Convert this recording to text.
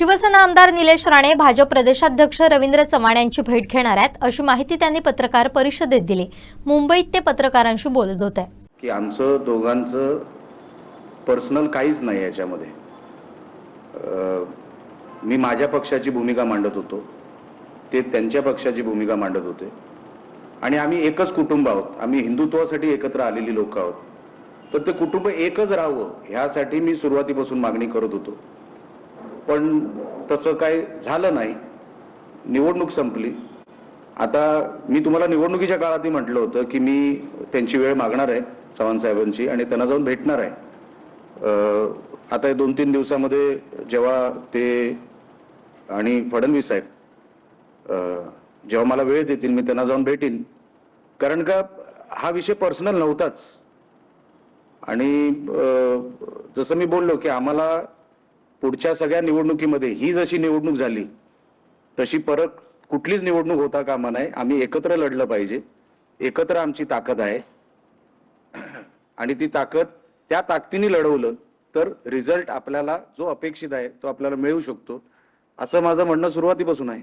शिवसेना आमदार निलेश राणे भाजप प्रदेशाध्यक्ष रवींद्र चव्हाण यांची भेट घेणार आहेत अशी माहिती त्यांनी पत्रकार परिषदेत दिली. मुंबईत ते पत्रकारांशी बोलत होते. की आमचं दोघांचं पर्सनल काहीच नाही याच्यामध्ये. मी माझ्या पक्षाची भूमिका मांडत होतो. ते त्यांच्या पक्षाची भूमिका मांडत होते. आणि आम्ही एकच कुटुंब आहोत. आम्ही हिंदुत्वासाठी एकत्र आलेली लोक आहोत. तर ते कुटुंब एकच राहावं ह्यासाठी मी सुरुवातीपासून मागणी करत होतो. पण तसं काय झालं नाही. निवडणूक संपली. आता मी तुम्हाला निवडणुकीच्या काळातही म्हटलं होतं की मी त्यांची वेळ मागणार आहे चव्हाण साहेबांची आणि त्यांना जाऊन भेटणार आहे. आता दोन तीन दिवसामध्ये जेव्हा ते आणि फडणवीस साहेब जेव्हा मला वेळ देतील मी त्यांना जाऊन भेटीन. कारण का हा विषय पर्सनल नव्हताच. आणि जसं मी बोललो की आम्हाला पुढच्या सगळ्या निवडणुकीमध्ये ही जशी निवडणूक झाली तशी परत कुठलीच निवडणूक होता कामा नये आम्ही एकत्र लढलं पाहिजे. एकत्र आमची ताकद आहे. आणि ती ताकद त्या ताकदीने लढवलं तर रिझल्ट आपल्याला जो अपेक्षित आहे तो आपल्याला मिळू शकतो. असं माझं म्हणणं सुरुवातीपासून आहे.